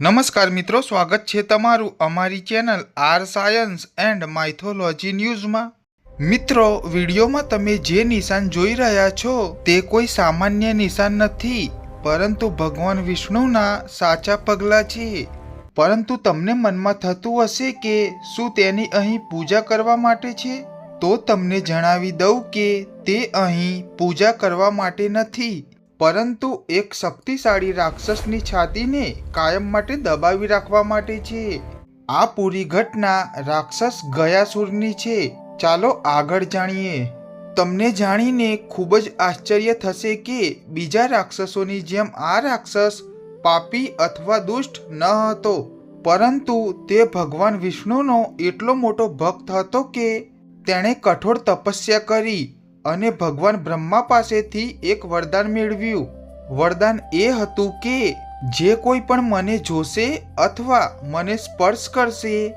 નમસ્કાર મિત્રો, સ્વાગત છે તમારું અમારી channel R Science and Mythology ન્યૂઝમાં. મિત્રો, વિડીયોમાં તમે જે નિશાન જોઈ રહ્યા છો તે કોઈ સામાન્ય નિશાન નથી, પરંતુ ભગવાન વિષ્ણુના સાચા પગલાં છે. પરંતુ તમને મનમાં થતું હશે કે શું તેની અહીં પૂજા કરવા માટે છે? તો તમને જણાવી દઉં કે તે અહીં પૂજા કરવા માટે નથી. પરંતુ એક શક્તિશાળી રાક્ષસની છાતીને કાયમ માટે દબાવી રાખવા માટે છે. આ પૂરી ઘટના રાક્ષસ ગયાસુરની છે. ચાલો આગળ જાણીએ. તમને જાણીને ખૂબ જ આશ્ચર્ય થશે કે બીજા રાક્ષસોની જેમ આ રાક્ષસ પાપી અથવા દુષ્ટ ન હતો. પરંતુ તે ભગવાન વિષ્ણુનો એટલો મોટો ભક્ત હતો કે તેણે કઠોર તપસ્યા કરી. અને ભગવાન બ્રહ્મા પાસેથી એક વરદાન મેળવ્યું. વરદાન એ હતું કે, જે કોઈ પણ મને જોશે અથવા મને સ્પર્શ કરશે,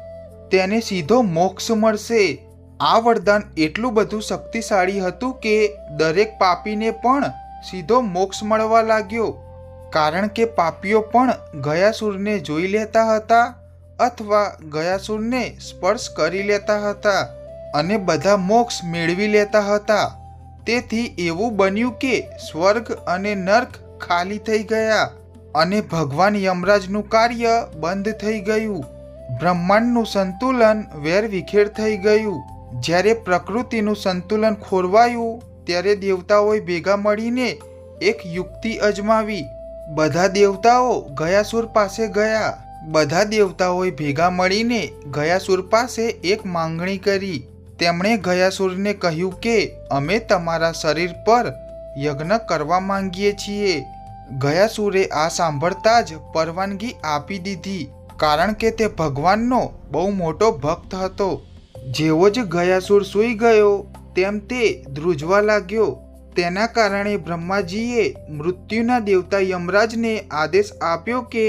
તેને સીધો મોક્ષ મળશે. આ વરદાન એટલું બધું શક્તિશાળી હતું કે, દરેક પાપીને પણ સીધો મોક્ષ મળવા લાગ્યો. કારણ કે પાપીઓ પણ ગયાસુરને જોઈ લેતા હતા અથવા ગયાસુરને સ્પર્શ કરી લેતા હતા. અને બધા મોક્ષ મેળવી લેતા હતા. તેથી એવું બન્યું કે સ્વર્ગ અને નર્ક ખાલી થઈ ગયા અને ભગવાન યમરાજનું કાર્ય બંધ થઈ ગયું. બ્રહ્માંડનું સંતુલન વેરવિખેર થઈ ગયું. જ્યારે પ્રકૃતિનું સંતુલન ખોરવાયું, ત્યારે દેવતાઓએ ભેગા મળીને એક યુક્તિ અજમાવી. બધા દેવતાઓ ગયાસુર પાસે ગયા. બધા દેવતાઓએ ભેગા મળીને ગયાસુર પાસે એક માંગણી કરી. તેમણે ગયાસુરને કહ્યું કે, અમે તમારા શરીર પર યજ્ઞ કરવા માંગીએ છીએ. ગયાસુરે આ સાંભળતા જ પરવાનગી આપી દીધી, કારણ કે તે ભગવાનનો બહુ મોટો ભક્ત હતો. જેવો જ ગયાસુર સૂઈ ગયો, તેમ તે ધ્રુજવા લાગ્યો. તેના કારણે બ્રહ્માજીએ મૃત્યુના દેવતા યમરાજને આદેશ આપ્યો કે,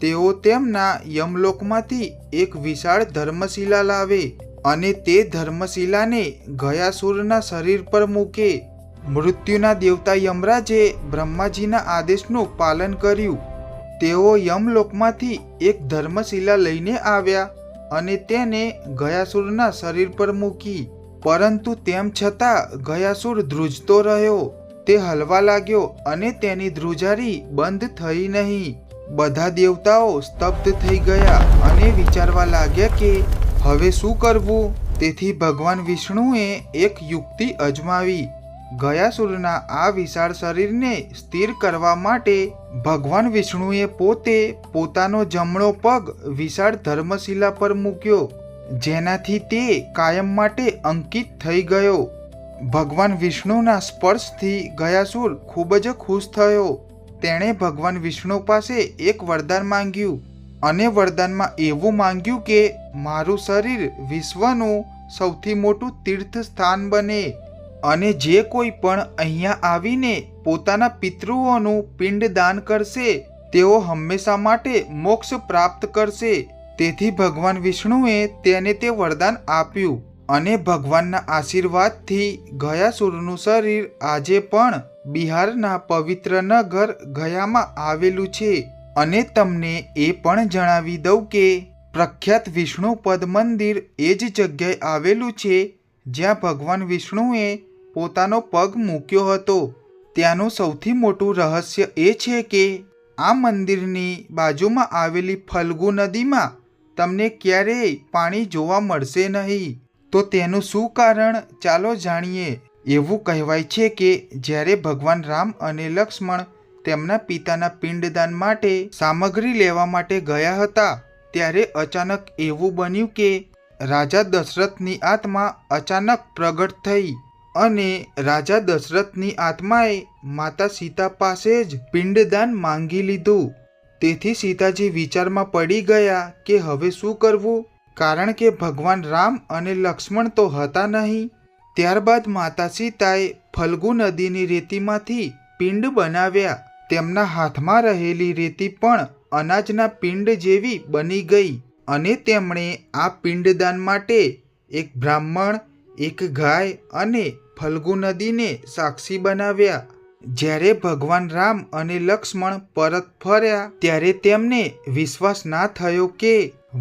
તેઓ તેમના યમલોકમાંથી એક વિશાળ ધર્મશિલા લાવે. અને તે ધર્મશિલાને ગયાસુરના શરીર પર મૂકે. મૃત્યુના દેવતા યમરાજે બ્રહ્માજીના આદેશનું પાલન કર્યું. તેઓ યમલોકમાંથી એક ધર્મશિલા લઈને આવ્યા અને તેને ગયાસુરના શરીર પર મૂકી. પરંતુ તેમ છતાં ગયાસુર ધ્રુજતો રહ્યો. તે હલવા લાગ્યો અને તેની ધ્રુજારી બંધ થઈ નહીં. બધા દેવતાઓ સ્તબ્ધ થઈ ગયા અને વિચારવા લાગ્યા કે હવે શું કરવું? તેથી ભગવાન વિષ્ણુએ એક યુક્તિ અજમાવી. ગયાસુરના આ વિશાળ શરીરને સ્થિર કરવા માટે ભગવાન વિષ્ણુએ પોતે પોતાનો જમણો પગ વિશાળ ધર્મશિલા પર મૂક્યો, જેનાથી તે કાયમ માટે અંકિત થઈ ગયો. ભગવાન વિષ્ણુના સ્પર્શથી ગયાસુર ખૂબ જ ખુશ થયો. તેણે ભગવાન વિષ્ણુ પાસે એક વરદાન માંગ્યું. અને વરદાનમાં એવું માંગ્યું કે મારું શરીર વિશ્વનું સૌથી મોટું તીર્થ સ્થાન બને અને જે કોઈ પણ અહીંયા આવીને પોતાના પિતૃઓનું પિંડદાન કરશે, તેઓ હંમેશા માટે મોક્ષ પ્રાપ્ત કરશે. તેથી ભગવાન વિષ્ણુએ તેને તે વરદાન આપ્યું અને ભગવાનના આશીર્વાદથી ગયા સુરનું શરીર આજે પણ બિહારના પવિત્ર નગર ગયામાં આવેલું છે. અને તમને એ પણ જણાવી દઉં કે પ્રખ્યાત વિષ્ણુપદ મંદિર એ જ જગ્યાએ આવેલું છે જ્યાં ભગવાન વિષ્ણુએ પોતાનો પગ મૂક્યો હતો. ત્યાંનું સૌથી મોટું રહસ્ય એ છે કે આ મંદિરની બાજુમાં આવેલી ફલ્ગુ નદીમાં તમને ક્યારેય પાણી જોવા મળશે નહીં. તો તેનું શું કારણ? ચાલો જાણીએ. એવું કહેવાય છે કે જ્યારે ભગવાન રામ અને લક્ષ્મણ તેમના પિતાના પિંડદાન માટે સામગ્રી લેવા માટે ગયા હતા, ત્યારે અચાનક એવું બન્યું કે રાજા દશરથની આત્મા અચાનક પ્રગટ થઈ અને રાજા દશરથની આત્માએ માતા સીતા પાસે જ પિંડદાન માંગી લીધું. તેથી સીતાજી વિચારમાં પડી ગયા કે હવે શું કરવું? કારણ કે ભગવાન રામ અને લક્ષ્મણ તો હતા નહીં. ત્યારબાદ માતા સીતાએ ફલ્ગુ નદીની રેતીમાંથી પિંડ બનાવ્યા તેમના હાથમાં રહેલી રેતી પણ અનાજના પિંડ જેવી બની ગઈ અને તેમણે આ પિંડદાન માટે એક બ્રાહ્મણ, એક ગાય અને ફલ્ગુ નદીને સાક્ષી બનાવ્યા. જ્યારે ભગવાન રામ અને લક્ષ્મણ પરત ફર્યા, ત્યારે તેમને વિશ્વાસ ના થયો કે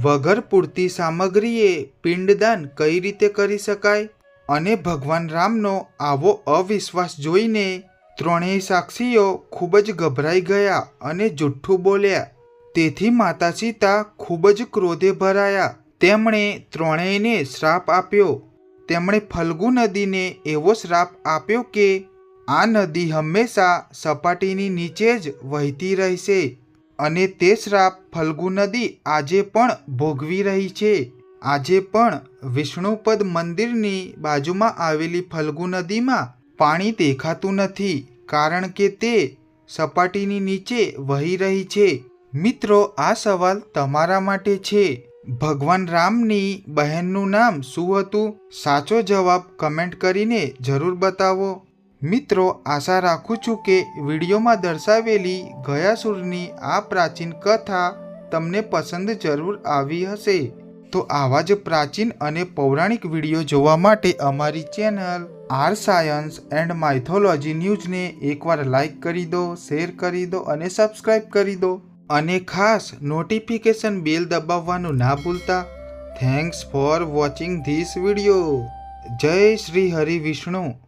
વગર પૂરતી સામગ્રીએ પિંડદાન કઈ રીતે કરી શકાય અને ભગવાન રામનો આવો અવિશ્વાસ જોઈને ત્રણેય સાક્ષીઓ ખૂબ જ ગભરાઈ ગયા અને જુઠ્ઠું બોલ્યા. તેથી માતા સીતા ખૂબ જ ક્રોધે ભરાયા. તેમણે ત્રણેયને શ્રાપ આપ્યો. તેમણે ફલ્ગુ નદીને એવો શ્રાપ આપ્યો કે આ નદી હંમેશા સપાટીની નીચે જ વહેતી રહેશે અને તે શ્રાપ ફલ્ગુ નદી આજે પણ ભોગવી રહી છે. આજે પણ વિષ્ણુપદ મંદિરની બાજુમાં આવેલી ફલ્ગુ નદીમાં પાણી દેખાતું નથી કારણ કે તે સપાટીની નીચે વહી રહી છે. મિત્રો, આ સવાલ તમારા માટે છે. ભગવાન રામની બહેનનું નામ શું હતું? સાચો જવાબ કમેન્ટ કરીને જરૂર બતાવો. મિત્રો, આશા રાખું છું કે વિડીયોમાં દર્શાવેલી ગયાસુરની આ પ્રાચીન કથા તમને પસંદ જરૂર આવી હશે. તો આવા જ પ્રાચીન અને પૌરાણિક વીડિયો જોવા માટે અમારી channel R Science and Mythology ન્યૂઝને એકવાર લાઈક કરી દો, શેર કરી દો અને સબસ્ક્રાઈબ કરી દો. અને ખાસ નોટિફિકેશન બેલ દબાવવાનું ના ભૂલતા. Thanks for watching this video. જય શ્રી હરિ વિષ્ણુ.